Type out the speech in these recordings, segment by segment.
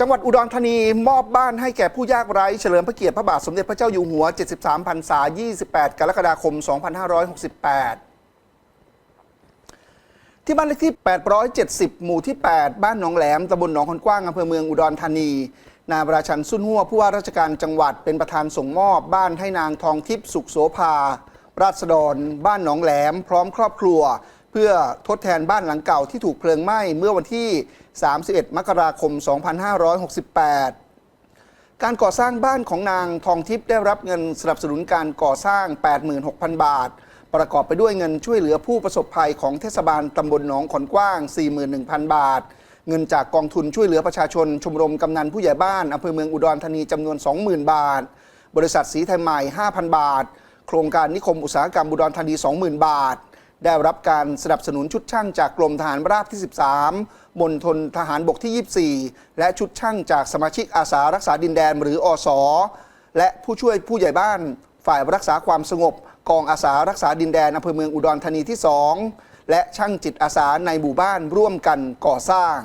จังหวัดอุดรธานีมอบบ้านให้แก่ผู้ยากไร้เฉลิมพระเกียรติพระบาทสมเด็จพระเจ้าอยู่หัว 73พรรษา 28 กรกฎาคม 2568 ที่บ้านเลขที่ 870 หมู่ที่ 8 บ้านหนองแหลมตำบลหนองคนกว้างอำเภอเมืองอุดรธานี นายประชันสุนหัวผู้ว่าราชการจังหวัดเป็นประธานส่งมอบบ้านให้นางทองทิพย์สุขโสภา ราษฎร บ้านหนองแหลม พร้อมครอบครัว เพื่อทดแทนบ้านหลังเก่าที่ถูกเพลิงไหม้เมื่อวันที่ 31 มกราคม 2568 การก่อสร้างบ้านของนางทองทิพย์ได้รับเงินสนับสนุนการก่อสร้าง 86,000 บาท ประกอบไปด้วยเงินช่วยเหลือผู้ประสบภัยของเทศบาลตำบลหนองขอนกว้าง 41,000 บาท เงินจากกองทุนช่วยเหลือประชาชน ชมรมกำนันผู้ใหญ่บ้านอำเภอเมืองอุดรธานีจำนวน 20,000 บาท บริษัทสีไทยใหม่ 5,000 บาท โครงการนิคมอุตสาหกรรมอุดรธานี 20,000 บาท ได้รับการสนับสนุนชุดช่างจากกรมทหารราบที่ 13มณฑลทหารบกที่ 24 และชุดช่างจากสมาชิกอาสารักษาดินแดนหรืออสและผู้ช่วยผู้ใหญ่บ้าน ฝ่ายรักษาความสงบ กองอาสารักษาดินแดนอำเภอเมืองอุดรธานีที่ 2 และช่างจิตอาสาในหมู่บ้านร่วมกันก่อสร้าง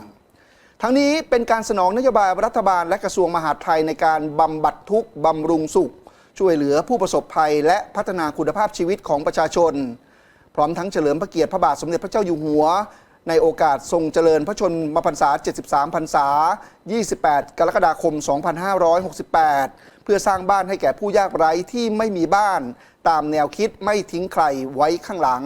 ทั้งนี้เป็นการสนองนโยบายรัฐบาลและกระทรวงมหาดไทยในการบำบัดทุกข์บำรุงสุข ช่วยเหลือผู้ประสบภัยและพัฒนาคุณภาพชีวิตของประชาชน พร้อมทั้งเฉลิมพระเกียรติพระบาทสมเด็จพระเจ้าอยู่หัว ในโอกาสทรงเจริญพระชนมพรรษา 73 พรรษา 28 กรกฎาคม 2568 เพื่อสร้างบ้านให้แก่ผู้ยากไร้ที่ไม่มีบ้าน ตามแนวคิดไม่ทิ้งใครไว้ข้างหลัง